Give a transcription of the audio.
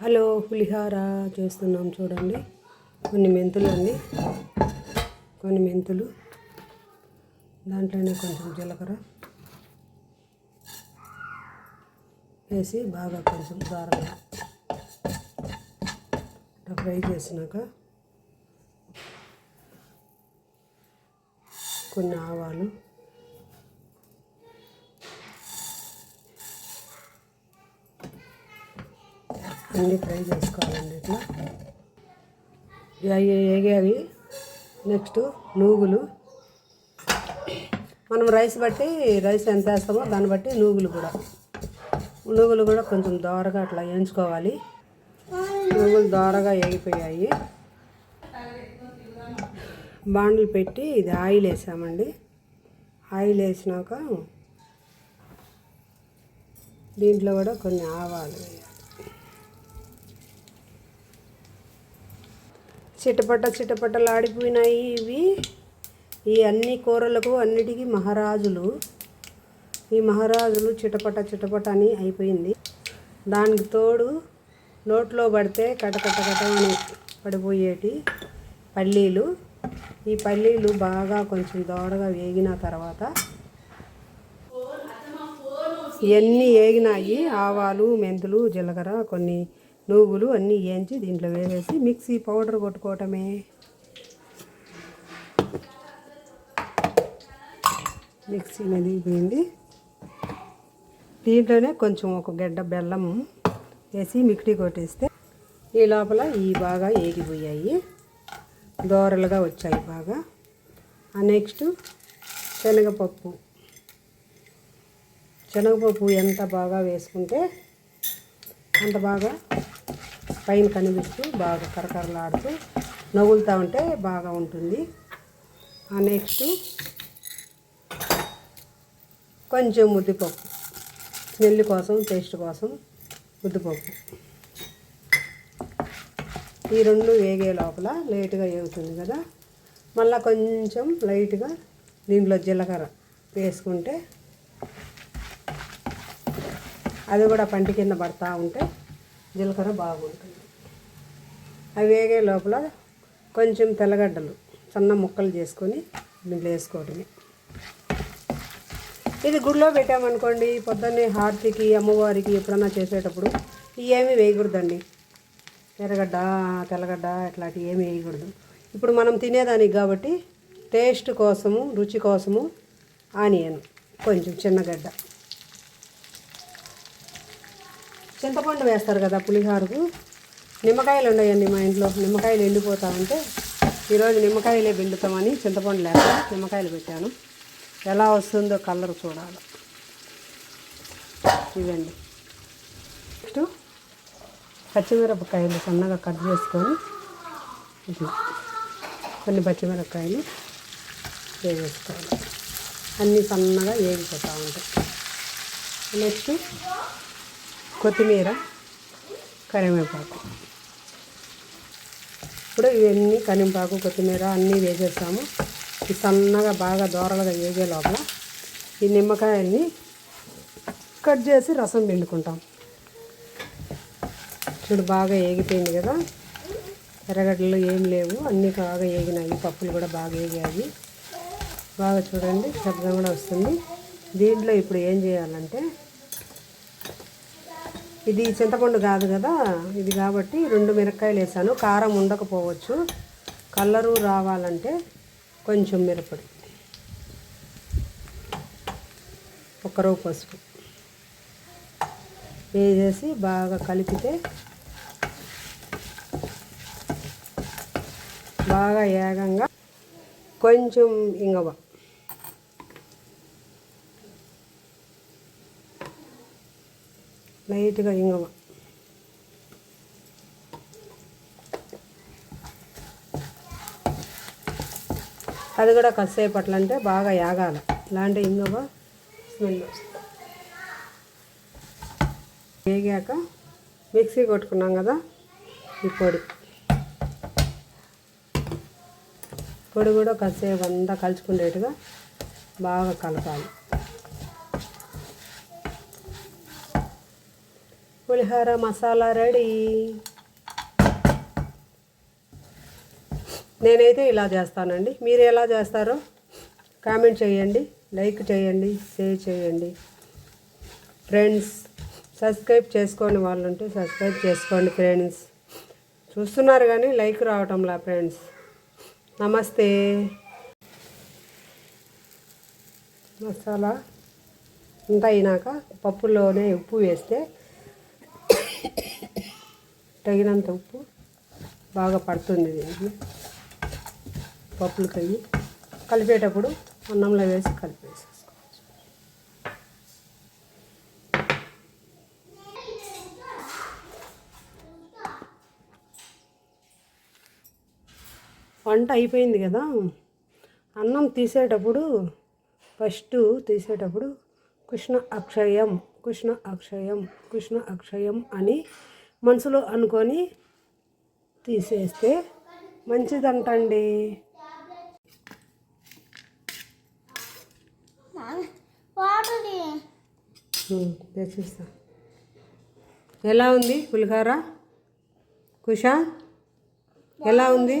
Hello పులిహార చేస్తున్నాం చూడండి. కొన్ని మెంతులు అండి కొన్ని మెంతులు. దాంట్లోనే కొంచెం జీలకర్ర వేసి బాగా కొంచెం దారంగా ఫ్రై చేసినాక కొన్ని ఆవాలు అన్నీ ఫ్రై చేసుకోవాలండి ఇట్లా. అవి వేగావి నెక్స్ట్ నూగులు మనం రైస్ బట్టి రైస్ ఎంత వేస్తామో దాన్ని బట్టి నూగులు కూడా. నూగులు కూడా కొంచెం దోరగా అట్లా వేయించుకోవాలి. నూగులు దోరగా వేగిపోయాయి. బాండ్లు పెట్టి ఇది ఆయిల్ వేసామండి. ఆయిల్ వేసినాక దీంట్లో కూడా కొన్ని ఆవాలు వేయాలి. చిటపట చిటపటలాడిపోయినాయి ఇవి. ఈ అన్ని కూరలకు అన్నిటికీ మహారాజులు. ఈ మహారాజులు చిటపట చిటపట అని అయిపోయింది. దానికి తోడు నోట్లో పడితే కటకటకట అని పడిపోయేటి పల్లీలు. ఈ పల్లీలు బాగా కొంచెం దోడగా వేగిన తర్వాత ఇవన్నీ వేగినాయి ఆవాలు మెంతులు జీలకర్ర కొన్ని నువ్వులు అన్నీ వేయించి దీంట్లో వేసేసి మిక్సీ పౌడర్ కొట్టుకోవటమే. మిక్సీ దిగిపోయింది. దీంట్లోనే కొంచెం ఒక గడ్డ బెల్లం వేసి మిక్టీ కొట్టేస్తే ఈ లోపల ఈ బాగా ఏగిపోయాయి. దోరలుగా వచ్చాయి బాగా. ఆ నెక్స్ట్ శనగపప్పు. శనగపప్పు ఎంత బాగా వేసుకుంటే అంత బాగా పైన కనిపిస్తూ బాగా కరకరలాడుతూ నవ్వులుతూ ఉంటే బాగా ఉంటుంది. ఆ నెక్స్ట్ కొంచెం ముద్దిపప్పు. స్మెల్ కోసం టేస్ట్ కోసం ముద్దిపప్పు. ఈ రెండు వేగే లోపల లేటుగా వేగుతుంది కదా. మళ్ళీ కొంచెం లైట్గా దీంట్లో జీలకర్ర వేసుకుంటే అది కూడా పంటి కింద పడతా ఉంటే జీలకర్ర బాగుంటుంది. అవి వేగే లోపల కొంచెం తెల్లగడ్డలు సన్న ముక్కలు చేసుకొని దీంట్లో వేసుకోవటమే ఇది గుడిలో పెట్టామనుకోండి పొద్దున్నే హారతికి అమ్మవారికి ఎప్పుడన్నా చేసేటప్పుడు ఏమీ వేయకూడదండి. ఎర్రగడ్డ తెల్లగడ్డ ఇట్లాంటివి ఏమీ వేయకూడదు. ఇప్పుడు మనం తినేదానికి కాబట్టి టేస్ట్ కోసము రుచి కోసము ఆనియన్ కొంచెం చిన్నగడ్డ చింతపండు వేస్తారు కదా పులిహోరకు. నిమ్మకాయలు ఉన్నాయండి మా ఇంట్లో. నిమ్మకాయలు ఎండిపోతూ ఉంటే ఈరోజు నిమ్మకాయలే పిండుతామని చింతపండు లేక నిమ్మకాయలు పెట్టాను. ఎలా వస్తుందో కలర్ చూడాలి. ఇదండి నెక్స్ట్ పచ్చిమిరపకాయలు సన్నగా కట్ చేసుకొని ఇట్లా కొన్ని పచ్చిమిరపకాయలు వేసుకోవాలి అన్నీ సన్నగా వేగిపోతూ ఉంటాయి. నెక్స్ట్ కొత్తిమీర కరివేపాకు. ఇప్పుడు ఇవన్నీ కనింపాకు కొత్తిమీర అన్నీ వేసేస్తాము. ఈ సన్నగా బాగా దోరలుగా వేగే లోపల ఈ నిమ్మకాయల్ని కట్ చేసి రసం పిండుకుంటాం. చూడు బాగా ఏగిపోయింది కదా. ఎర్రగడ్డలు ఏం లేవు. అన్నీ బాగా ఏగినాయి. పప్పులు కూడా బాగా ఏగాయి. బాగా చూడండి శబ్దం కూడా వస్తుంది. దీంట్లో ఇప్పుడు ఏం చేయాలంటే ఇది చింతపండు కాదు కదా? ఇది కాబట్టి రెండు మిరపకాయలు వేసాను. కారం ఉండకపోవచ్చు. కలరు రావాలంటే కొంచెం మిరపడి. ఒక పసుపు. వేసేసి బాగా కలిపితే బాగా ఏగంగా కొంచెం ఇంగవ. లైట్గా ఇంగవ. అది కూడా కసేపట్లు అంటే బాగా యాగాలి. ఇలాంటి ఇంగవ స్మెల్ వస్తుంది. వేగాక మిక్సీ కొట్టుకున్నాం కదా ఈ పొడి. పొడి కూడా కాసేపు అంతా కలుచుకునేట్టుగా బాగా కలపాలి. పులిహోర మసాలా రెడీ. నేనైతే ఇలా చేస్తానండి. మీరు ఎలా చేస్తారో కామెంట్ చేయండి లైక్ చేయండి షేర్ చేయండి. ఫ్రెండ్స్ సబ్స్క్రైబ్ చేసుకోని వాళ్ళు ఉంటే సబ్స్క్రైబ్ చేసుకోండి ఫ్రెండ్స్. చూస్తున్నారు కానీ లైక్ రావటంలా ఫ్రెండ్స్. నమస్తే. మసాలా ఇంత అయినాక పప్పులోనే ఉప్పు వేస్తే తగినంత ఉప్పు బాగా పడుతుంది దీనికి పప్పులు కయ్యి కలిపేటప్పుడు అన్నంలో వేసి కలిపేసేసుకోవచ్చు వంట అయిపోయింది కదా. అన్నం తీసేటప్పుడు ఫస్ట్ తీసేటప్పుడు కృష్ణ అక్షయం కృష్ణ అక్షయం కృష్ణ అక్షయం అని మనసులో అనుకొని తీసేస్తే మంచిదంటండి. తెచ్చిస్తా ఎలా ఉంది పులిహార? కుష? ఎలా ఉంది?